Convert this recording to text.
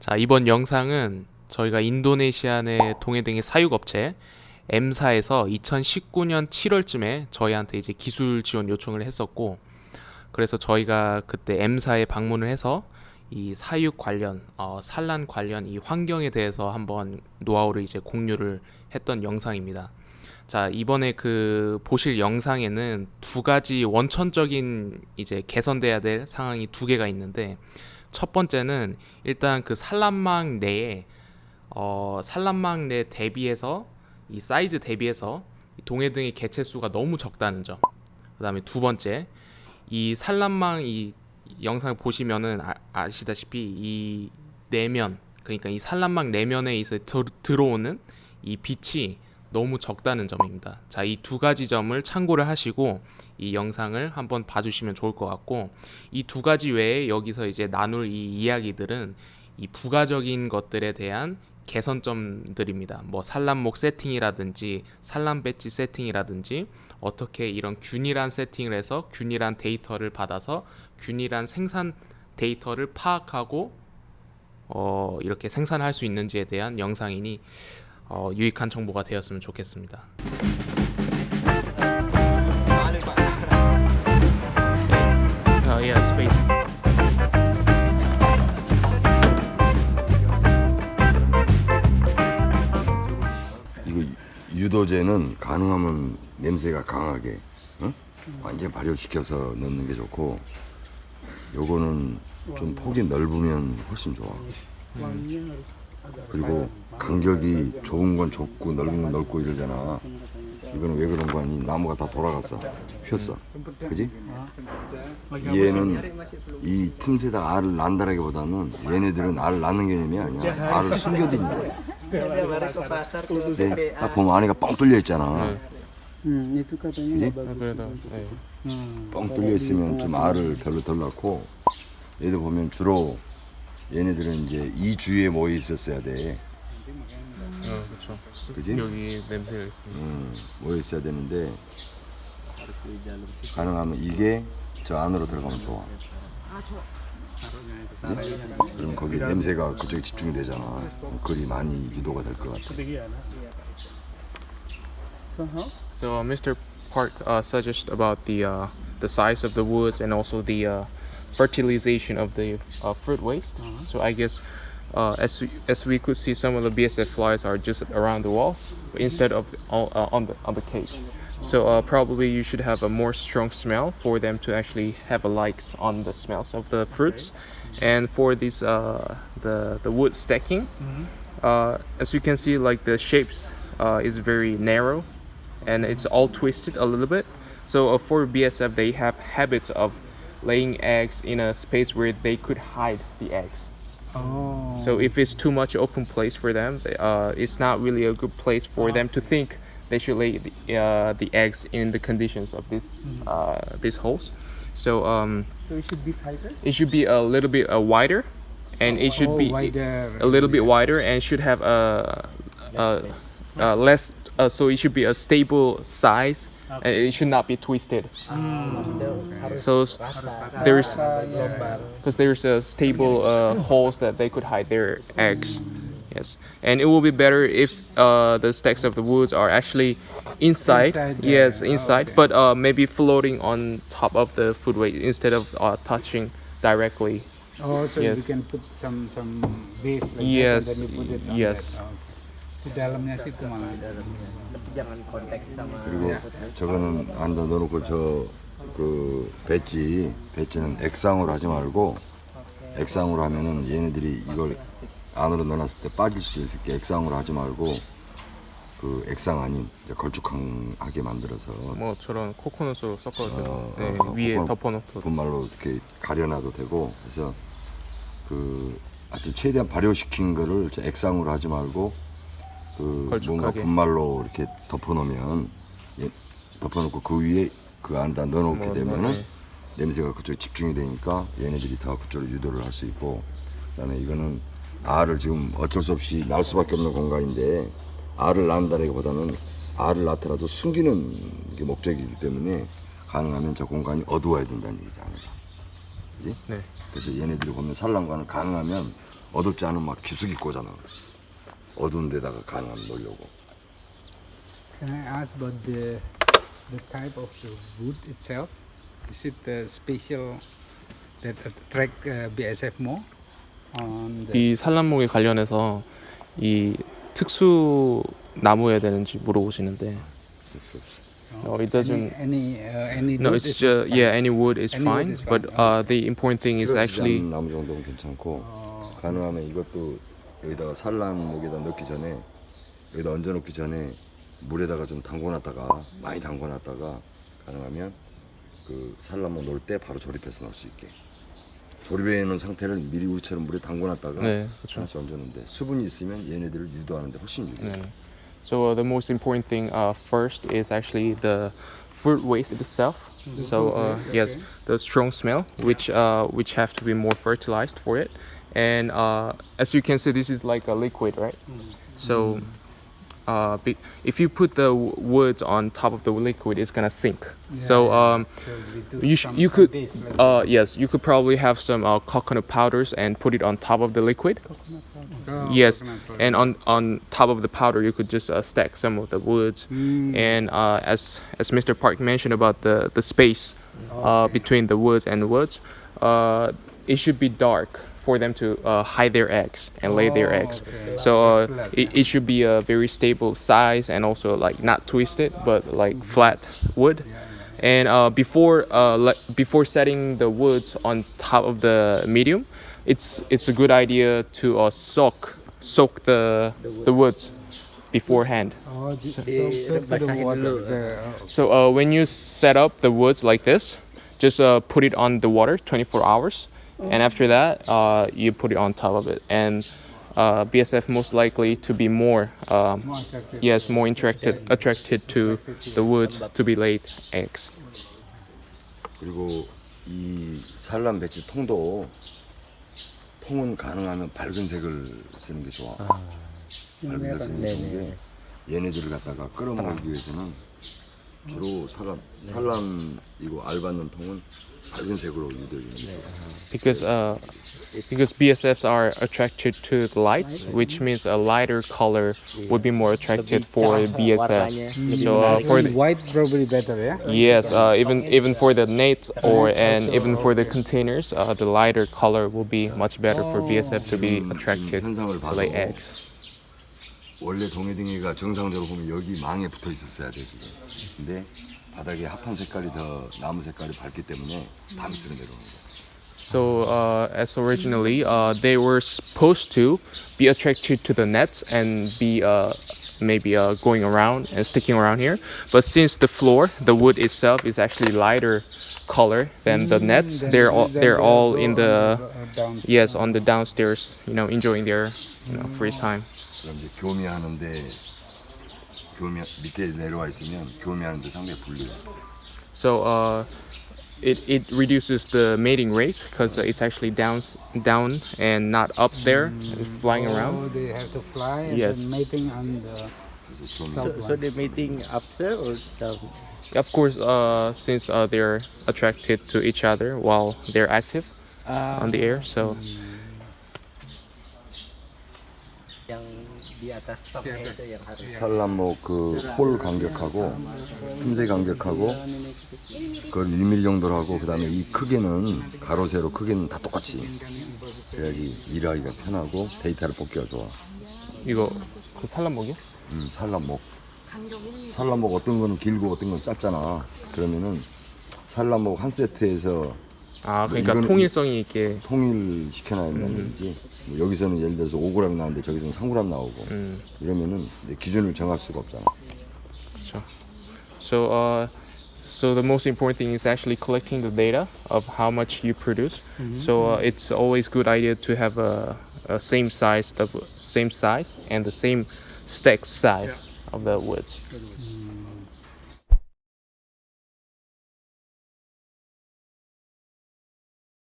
자, 이번 영상은 저희가 인도네시아 내 동해등의 사육업체 M사에서 2019년 7월쯤에 저희한테 이제 기술 지원 요청을 했었고 그래서 저희가 그때 M사에 방문을 해서 이 사육 관련, 어, 산란 관련 이 환경에 대해서 한번 노하우를 이제 공유를 했던 영상입니다. 자, 이번에 그 보실 영상에는 두 가지 원천적인 이제 개선돼야 될 상황이 두 개가 있는데 첫 번째는 일단 그 산란망 내에 어, 산란망 내 대비해서 이 사이즈 대비해서 이 동해 등의 개체 수가 너무 적다는 점. 그다음에 두 번째 이 산란망 이 영상을 보시면은 아, 아시다시피 이 내면 그러니까 이 산란망 내면에 있어 들, 들어오는 이 빛이 너무 적다는 점입니다. 자, 이 두 가지 점을 참고를 하시고 이 영상을 한번 봐주시면 좋을 것 같고 이 두 가지 외에 여기서 이제 나눌 이 이야기들은 이 부가적인 것들에 대한 개선점들입니다. 뭐 산란목 세팅이라든지 산란 배지 세팅이라든지 어떻게 이런 균일한 세팅을 해서 균일한 데이터를 받아서 균일한 생산 데이터를 파악하고 어, 이렇게 생산할 수 있는지에 대한 영상이니 어, 유익한 정보가 되었으면 좋겠습니다. Space. 이거 유도제는 가능하면 냄새가 강하게 응? 완전 발효시켜서 넣는 게 좋고 요거는 좀 폭이 넓으면 훨씬 좋아 그리고 간격이 좋은 건 좁고 넓은 건 넓고 이러잖아. 이거는 왜 그런 거 아니? 나무가 다 돌아갔어 폈어. 그지? 얘는 이 틈새다 알을 낳는다라기보다는 얘네들은 알을 낳는 개념이 아니야. 알을 숨겨두는 거야. 네, 딱 보면 안에가 뻥 뚫려 있잖아. Hmm. 뻥 뚫려 있으면 좀 알을 별로 덜 낳고 얘들 보면 주로 얘네들은 이제 이 주위에 모여 있었어야 돼. 어, 그렇죠. 그지? 여기 냄새가 있습니다. 음, 모여 있어야 되는데 가능하면 이게 저 안으로 들어가면 좋아. 그지? 그럼 거기 냄새가 그쪽에 집중이 되잖아. 그리 많이 유도가 될 것 같아. So uh, Mr. Park uh, suggests about the uh, the size of the woods and also the uh, fertilization of the uh, fruit waste. So I guess uh, as we, as we could see, some of the BSF flies are just around the walls instead of on, uh, on the on the cage. So uh, probably you should have a more strong smell for them to actually have a likes on the smells of the fruits. And for this uh, the the wood stacking, uh, as you can see, like the shapes uh, is very narrow and it's all twisted a little bit. So uh, for BSF, they have habits of laying eggs in a space where they could hide the eggs. Oh. So if it's too much open place for them, uh, it's not really a good place for them to think they should lay the, uh, the eggs in the conditions of this uh, these holes. So um, So it should be tighter. it should be a little bit uh, wider, and it should oh, be wider. a little bit wider and should have a, a, a less uh, so it should be a stable size and it should not be twisted so s- there's because there's a stable uh, holes that they could hide their eggs yes and it will be better if uh, the stacks of the woods are actually inside, Inside the- yes oh, inside okay. but uh, maybe floating on top of the foodway instead of uh, touching directly Oh, so Yes. you can put some some base like Yes, that and then you put it on yes. that. Oh, okay. Di dalamnya situ malah. 그리고 저거는 안다 넣어놓고 저 그 배지 배지는 액상으로 하지 말고 액상으로 하면은 얘네들이 이걸 안으로 넣어놨을 때 빠질 수도 있을 게 액상으로 하지 말고 그 액상 아닌 이제 걸쭉하게 만들어서 뭐 저런 코코넛으로 섞어도 되고 어, 네, 어, 위에 코코넛. 덮어놓고 분말로 이렇게 가려놔도 되고 그래서 그 하여튼 최대한 발효시킨 거를 저 액상으로 하지 말고 그 뭔가 걸쭉하게. 분말로 이렇게 덮어놓으면 예, 덮어놓고 그 위에 그 안에다 넣어놓게 뭐, 되면은 네. 냄새가 그쪽에 집중이 되니까 얘네들이 더 그쪽으로 유도를 할 수 있고 그다음에 이거는 알을 지금 어쩔 수 없이 날 수밖에 없는 공간인데 알을 낳는다기보다는 알을 낳더라도 숨기는 게 목적이기 때문에 가능하면 저 공간이 어두워야 된다는 얘기잖아요. 그지? 네. 그래서 얘네들이 보면 산란관을 가능하면 어둡지 않은 막 기숙이 꽂아놔. 어두운 데다가 가능하면 놓으려고. Can I ask about the the type of the wood itself? Is it uh, special that attract uh, BSF more? On the 이 산란목에 관련해서 이 특수 나무여야 되는지 물어보시는데 no, it doesn't any any, uh, any No, wood it's is just fine. yeah, any wood is Any wood fine. is But fine, uh, the important thing is actually 나무 정도면 괜찮고 어, 가능하면 이것도 여기다가 산란 목에다 넣기 전에 여기다 얹어 놓기 전에 물에다가 좀 담궈 놨다가 많이 담궈 놨다가 가능하면 그 산란목 놓을 때 바로 조립해서 넣을 수 있게 조립해 놓은 상태를 미리 우리처럼 물에 담궈 놨다가 네, 그렇죠. 하나씩 얹었는데 수분이 있으면 얘네들을 유도하는데 훨씬 유리해. Yeah. So uh, the most important thing uh, first is actually the fruit waste itself. So uh, yes, the strong smell, which uh, which have to be more fertilized for it. And uh, as you can see, this is like a liquid, right? So uh, be- if you put the w- woods on top of the liquid, it's gonna sink. so um, so you sh- some- you could base like uh, yes, you could probably have some uh, coconut powders and put it on top of the liquid. Oh, yes, coconut and on on top of the powder you could just uh, stack some of the woods Mm, and uh, as as mr park mentioned about the the space uh, okay. between the woods and the woods uh, it should be dark for them to uh, hide their eggs and lay their Oh, eggs okay. so uh, it, it should be a very stable size and also like not twisted but like flat wood Yeah, yeah. and uh, before uh, le- before setting the woods on top of the medium, it's it's a good idea to uh, soak soak the the woods beforehand. Oh, the, so, so, Eh, to the basahin water. dulu. The, oh, So uh, when you set up the woods like this, just uh, put it on the water 24 hours, and after that, uh, you put it on top of it, and uh, BSF most likely to be more um, more attractive. yes more attracted attracted to the woods to be laid eggs. 그리고 이 산란 배치 통도 통은 가능하면 밝은 색을 쓰는 게 좋아. 밝은 색 쓰는 게 좋은 게 얘네들을 갖다가 끌어모으기 위해서는 주로 탈란, 산란 이거 알받는 통은 밝은 색으로 유도해주는 게 좋아. because uh, because BSFs are attracted to the lights, which means a lighter color would be more attracted for BSF. So uh, for the white probably better, yeah. yes, uh, even even for the nets or and even for the containers, uh, the lighter color will be much better for BSF to be 지금, attracted 지금 현상을 to 봐도 lay eggs. 원래 동해등이가 정상적으로 보면 여기 망에 붙어 있었어야 돼 지금. 근데 바닥에 합판 색깔이 더 나무 색깔이 밝기 때문에 다 밑으로 내려오는 거야. So uh, as originally, uh, they were supposed to be attracted to the nets and be uh, maybe uh, going around and sticking around here. But since the floor, the wood itself is actually lighter color than the nets, Then- they're all then they're they all go in on the uh, down- yes on the downstairs, you know, enjoying their you know free time. 그럼 이제 교미하는데 교미 밑에 내려와 있으면 교미하는데 상당히 불리해. So uh, it it reduces the mating rate because it's actually down down and not up there and flying Oh, around. they have to fly and Yes. then mating on the 그래서 교미. So, so the meeting upstairs or down? Of course, uh, since uh, they're attracted to each other while they're active on the air, so Di atas atas. itu yang harus. 산란목 그홀 간격하고 틈새 간격하고 그걸 1mm 정도로 하고 그다음에 이 크기는 가로 세로 크기는 다 똑같이 그래야지 일하기가 편하고 데이터를 뽑기가 좋아. 이거 그 산란목이요? 음, 산란목. 산란목 어떤 거는 길고 어떤 건 짧잖아. 그러면은 산란목 한 세트에서 아 그러니까 이거는- 통일성이 있게. 통일 시켜놔야 된다는 거지. 뭐 여기서는 예를 들어서 5g 나오는데 저기서는 3g 나오고 음, 이러면은 이제 기준을 정할 수가 없잖아. 그렇죠. So uh, so the most important thing is actually collecting the data of how much you produce. So uh, it's always good idea to have a, a same size, the same size and the same stack size of the woods.